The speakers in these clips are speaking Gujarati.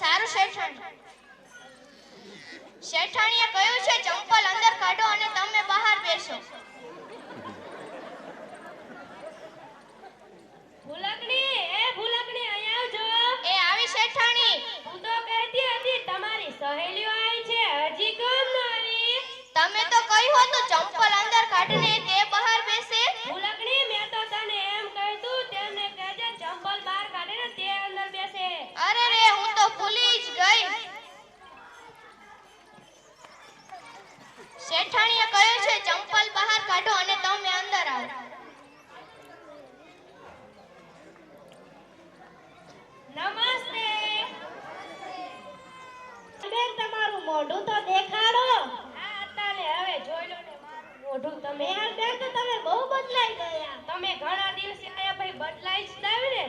સારું શેઠાણી. શેઠાણીએ કહ્યું છે ચંપલ અંદર કાઢો અને તમે બહાર બેસો. ભૂલકણી એ ભૂલકણી અહીંયા આવજો. એ આવી શેઠાણી. હું તો કહેતી હતી તમારી સહેલીઓ આવી છે હજી કેમ ન આવી. તમે તો કહ્યું હતું ચંપલ અંદર કાઢીને તે બહાર બેસે ભૂલકણી મેં તો તને એમ કહ્યું તેમને કહેજે ચંપલ બહાર કાઢીને તે અંદર બેસે અરે રે હું તો ભૂલી જ ગઈ શેઠાણીએ કહ્યું છે ચંપલ બહાર કાઢો અને તમે અંદર આવો. નમસ્તે. બેન તમારું મોઢું તો દેખાડો. હા તાલે હવે જોઈ લો ને મારું મોઢું. તમે યાર બેન તો તમે બહુ બદલાઈ ગયા. તમે ઘણા દિવસે આયા ભાઈ બદલાઈ જ ને.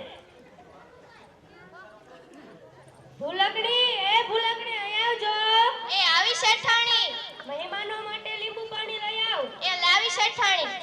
ભૂલકડી. tiny.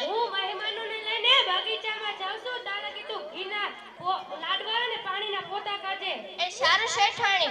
હું મહેમાનોને લઈને બગીચામાં જાઉં છું. તારે કીધું, ઘીના લાડવા અને પાણીના પોતા કાઢે. એ સારું શેઠાણી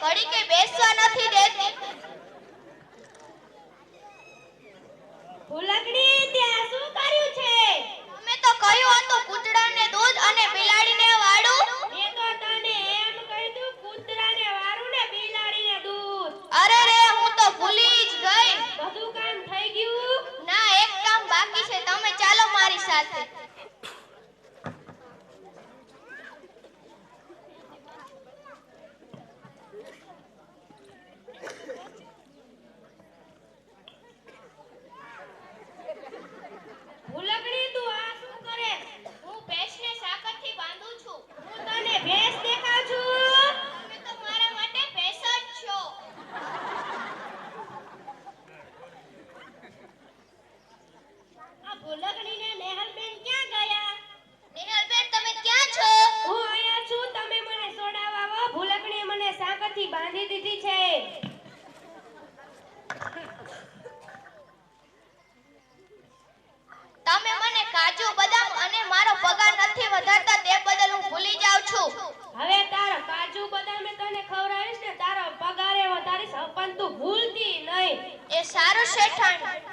ઘડીકે બેસવા નથી દેતી. ભૂલકડી ત્યાં શું કર્યું છે? અમે તો કહ્યું હતું કૂતરાને દૂધ અને બિલાડીને વાળું. એ તો તને એમ કહ્યું કૂતરાને વાળું ને બિલાડીને દૂધ. અરે રે હું તો ભૂલી જ ગઈ. બધું કામ થઈ ગયું? ના એક કામ બાકી છે તમે ચાલો મારી સાથે. થી બાંધી દીધી છે. તમે મને કાજુ બદામ અને મારો પગાર નથી વધારતા તે બદલ હું ભૂલી જાઉં છું. હવે તારો કાજુ બદામ મે તને ખવડાવીશ ને તારો પગારે વધારીશ પણ તું ભૂલતી નહીં. એ સારું શેઠાણી.